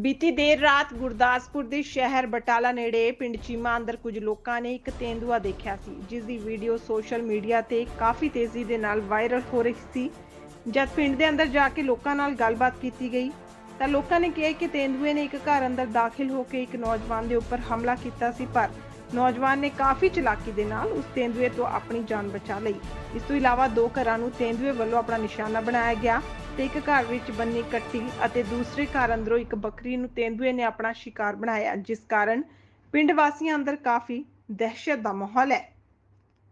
ਬੀਤੀ ਦੇਰ ਰਾਤ ਗੁਰਦਾਸਪੁਰ ਦੇ ਸ਼ਹਿਰ ਬਟਾਲਾ ਨੇੜੇ ਪਿੰਡ ਚੀਮਾ ਅੰਦਰ ਕੁਝ ਲੋਕਾਂ ਨੇ ਇੱਕ ਤੇਂਦੂਆ ਦੇਖਿਆ ਸੀ, ਜਿਸ ਦੀ ਵੀਡੀਓ ਸੋਸ਼ਲ ਮੀਡੀਆ ਤੇ ਕਾਫੀ ਤੇਜ਼ੀ ਦੇ ਨਾਲ ਵਾਇਰਲ ਹੋ ਰਹੀ ਸੀ। ਜਦ ਪਿੰਡ ਦੇ ਅੰਦਰ ਜਾ ਕੇ ਲੋਕਾਂ ਨਾਲ ਗੱਲਬਾਤ ਕੀਤੀ ਗਈ, ਤਾਂ ਲੋਕਾਂ ਨੇ ਕਿਹਾ ਕਿ ਤੇਂਦੂਏ ਨੇ ਇੱਕ ਘਰ ਅੰਦਰ ਦਾਖਲ ਹੋ ਕੇ ਇੱਕ ਨੌਜਵਾਨ ਦੇ ਉੱਪਰ ਹਮਲਾ ਕੀਤਾ ਸੀ, ਪਰ ਨੌਜਵਾਨ ਨੇ ਕਾਫੀ ਚਲਾਕੀ ਦੇ ਨਾਲ ਉਸ ਤੇਂਦੂਏ ਤੋਂ ਆਪਣੀ ਜਾਨ ਬਚਾ ਲਈ। ਇਸ ਤੋਂ ਇਲਾਵਾ ਦੋ ਘਰਾਂ ਨੂੰ ਤੇਂਦੂਏ ਵੱਲੋਂ ਆਪਣਾ ਨਿਸ਼ਾਨਾ ਬਣਾਇਆ ਗਿਆ। ਤੇ ਇੱਕ ਘਰ ਵਿੱਚ ਬੰਨੀ ਕੱਟੀ ਅਤੇ ਦੂਸਰੇ ਘਰ ਅੰਦਰੋਂ ਇੱਕ ਬੱਕਰੀ ਨੂੰ ਤੇਂਦੂਏ ਨੇ ਆਪਣਾ ਸ਼ਿਕਾਰ ਬਣਾਇਆ ਜਿਸ ਕਾਰਨ ਪਿੰਡ ਵਾਸੀਆਂ ਅੰਦਰ ਕਾਫੀ ਦਹਿਸ਼ਤ ਦਾ ਮਾਹੌਲ ਹੈ।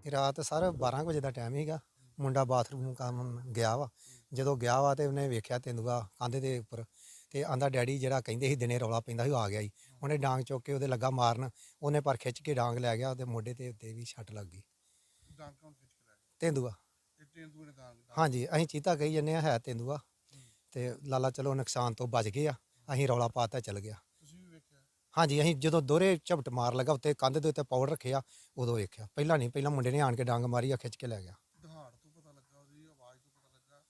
ਇਹ ਰਾਤ ਸਰ 12 ਕੁ ਵਜੇ ਦਾ ਟਾਈਮ ਸੀਗਾ ਮੁੰਡਾ ਬਾਥਰੂਮ ਕੰਮ ਗਿਆ ਵਾ। ਜਦੋਂ ਗਿਆ ਵਾ ਤੇ ਉਹਨੇ ਵੇਖਿਆ ਤੇਂਦੂਆ ਕੰਧ ਦੇ ਉੱਪਰ ਤੇ ਆਂਦਾ ਡੈਡੀ ਜਿਹੜਾ ਕਹਿੰਦੇ ਸੀ ਦਿਨੇ ਰੌਲਾ ਪੈਂਦਾ ਸੀ ਉਹ ਆ ਗਿਆ ਜੀ ਉਹਨੇ ਡਾਂਗ ਚੁੱਕ ਕੇ ਉਹਦੇ ਲੱਗਾ ਮਾਰਨ ਉਹਨੇ ਪਰ ਖਿੱਚ ਕੇ ਡਾਂਗ ਲੈ ਗਿਆ ਉਹਦੇ ਮੋਢੇ ਤੇ ਉੱਤੇ ਵੀ ਛੱਟ ਲੱਗ ਗਈ। ਡਾਂਗ ਕੌਣ ਖਿੱਚ ਕੇ ਲੈ ਗਿਆ? ਤੇਂਦੂਆ। ਤੇਂਦੂਏ ਨੇ ਡਾਂਗ ਹਾਂਜੀ ਅਸੀਂ ਚੀਤਾ ਕਹੀ ਜੰਨੇ ਆ ਹੈ ਤੇਂਦੂਆ। ਤੇ ਲਾਲਾ ਚਲੋ ਨੁਕਸਾਨ ਤੋਂ ਬਚ ਗਏ ਆ ਅਸੀਂ ਰੌਲਾ ਪਾਤਾ ਚੱਲ ਗਿਆ। ਤੁਸੀਂ ਵੀ ਵੇਖਿਆ? ਹਾਂਜੀ ਅਸੀਂ ਜਦੋਂ ਦੋਹਰੇ ਝਪਟ ਮਾਰ ਲਗਾ ਉੱਤੇ ਕੰਧ ਦੇ ਉੱਤੇ ਪਾਊਡਰ ਰੱਖਿਆ ਉਦੋਂ ਵੇਖਿਆ। ਪਹਿਲਾਂ ਨਹੀਂ ਪਹਿਲਾਂ ਮੁੰਡੇ ਨੇ ਆਣ ਕੇ ਡਾਂਗ ਮਾਰੀ ਆ ਖਿੱਚ ਕੇ ਲੈ ਗਿਆ। ਦਹਾੜ ਤੋਂ ਪਤਾ ਲੱਗਾ ਉਹਦੀ ਆਵਾਜ਼ ਤੋਂ ਪਤਾ ਲੱਗਾ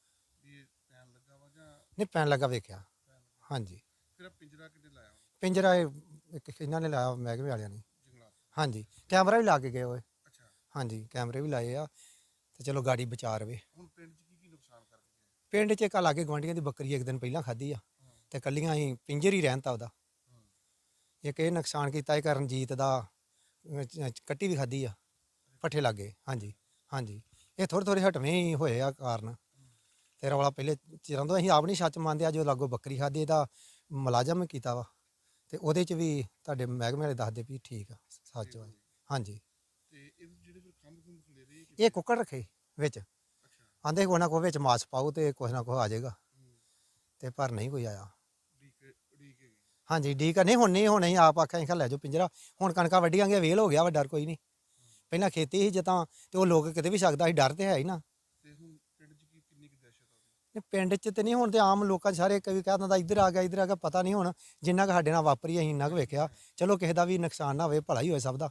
ਵੀ ਇਹ ਪੈਣ ਲੱਗਾ ਵਾ ਜਾਂ ਨਹੀਂ ਪੈਣ ਲੱਗਾ ਵੇਖਿਆ। ਪੈਣ ਲੱਗਾ। ਹਾਂਜੀ। ਫਿਰ ਪਿੰਜਰਾ ਕਿੱਡੇ ਲਾਇਆ ਉਹਨੇ? ਪਿੰਜਰਾ ਇਹ ਇੱਕ ਇਹਨਾਂ ਨੇ ਲਾਇਆ ਮਹਿਕਮੇ ਵਾਲਿਆਂ ਨੇ। ਜੰਗਲਾਤ। ਹਾਂਜੀ ਕੈਮਰਾ ਵੀ ਲਾ ਕੇ ਗਏ ਓਏ। ਅੱਛਾ। ਹਾਂਜੀ ਕੈਮਰੇ ਵੀ ਲਾਏ ਆ। ਤੇ ਚਲੋ ਗਾੜੀ ਬਚਾ ਰਵੇ। ਹੁਣ ਪਿੰਡ 'ਚ ਕੀ ਕੀ ਨੁਕਸਾਨ ਗਏ ਪਿੰਡ 'ਚ ਇੱਕ ਲਾਗੇ ਗਵਾਂਡੀਆਂ ਦੀ ਬੱਕਰੀ ਇੱਕ ਦਿਨ ਪਹਿਲਾਂ ਖਾਧੀ ਆ ਤੇ ਕੱਲੀਆਂ ਹੀ ਪਿੰਜਰ ਹੀ ਰਹਿਣ ਤਾ ਉਹਦਾ। ਇੱਕ ਇਹ ਨੁਕਸਾਨ ਕੀਤਾ ਇਹ ਕਰਨਜੀਤ ਦਾ ਅਹ, ਚ- ਚ- ਕੱਟੀ ਵੀ ਖਾਧੀ ਆ ਪੱਠੇ ਲੱਗੇ ਹਾਂਜੀ ਹਾਂਜੀ। ਇਹ ਥੋੜੇ ਥੋੜੇ ਹਟਵੇਂ ਹੀ ਹੋਏ ਆ ਕਾਰਨ। ਤੇ ਰੌਲਾ ਪਹਿਲੇ ਚਿਰਾਂ ਤੋਂ ਅਸੀਂ ਆਪ ਨਹੀਂ ਸੱਚ ਮੰਨਦੇ ਆ ਜੋ ਲਾਗੋ ਬੱਕਰੀ ਖਾਧੀ ਇਹਦਾ ਮੁਲਾਜ਼ਮ ਕੀਤਾ ਵਾ। ਤੇ ਉਹਦੇ 'ਚ ਵੀ ਤੁਹਾਡੇ ਮਹਿਕਮੇ ਵਾਲੇ ਦੱਸਦੇ ਵੀ ਠੀਕ ਆ ਸੱਚ ਵਾ। ਹਾਂਜੀ। ਤੇ ਇਹ ਜਿਹੜੇ ਫਿਰ ਖੰਭ ਖੁੰਭ ਖਲੇਰੇ ਕਿ ਇਹ ਕੁੱਕੜ ਰੱਖੇ ਵਿੱਚ। ਆਂਦੇ ਕੋਈ ਨਾ ਕੋਈ ਵਿੱਚ ਮਾਸ ਪਾਓ ਤੇ ਕੁਛ ਨਾ ਕੁਛ ਆ ਜਾਏਗਾ। ਤੇ ਪਰ ਨਹੀਂ ਕੋਈ ਆਇਆ। ਹਾਂਜੀ ਠੀਕ ਆ। ਨਹੀਂ ਹੁਣ ਨਹੀਂ ਹੁਣ ਅਸੀਂ ਆਪ ਆਖਿਆ ਅਸੀਂ ਲੈ ਜਾਓ ਪਿੰਜਰਾ। ਹੁਣ ਕਣਕਾਂ ਵੱਢੀਆਂ ਗਿਆ ਵੇਲ ਹੋ ਗਿਆ ਵਾ ਡਰ ਕੋਈ ਨਹੀਂ। ਪਹਿਲਾਂ ਖੇਤੀ ਸੀ ਜਤਾਂ ਤੇ ਉਹ ਲੋਕ ਕਿਤੇ ਵੀ ਸਕਦਾ ਸੀ ਡਰ ਤੇ ਹੈ ਹੀ ਨਾ। ਤੇ ਪਿੰਡ 'ਚ ਤੇ ਨਹੀਂ ਹੁਣ ਤੇ ਆਮ ਲੋਕਾਂ ਸਾਰੇ ਕਈ ਕਹਿ ਦਿੰਦਾ ਇੱਧਰ ਆ ਗਿਆ ਇੱਧਰ ਆ ਗਿਆ ਪਤਾ ਨਹੀਂ ਹੁਣ ਜਿੰਨਾ ਕੁ ਸਾਡੇ ਨਾਲ ਵਾਪਰੀ ਅਸੀਂ ਇੰਨਾ ਕੁ ਵੇਖਿਆ। ਚਲੋ ਕਿਸੇ ਦਾ ਵੀ ਨੁਕਸਾਨ ਨਾ ਹੋਵੇ ਭਲਾ ਹੀ ਹੋਏ ਸਭ ਦਾ।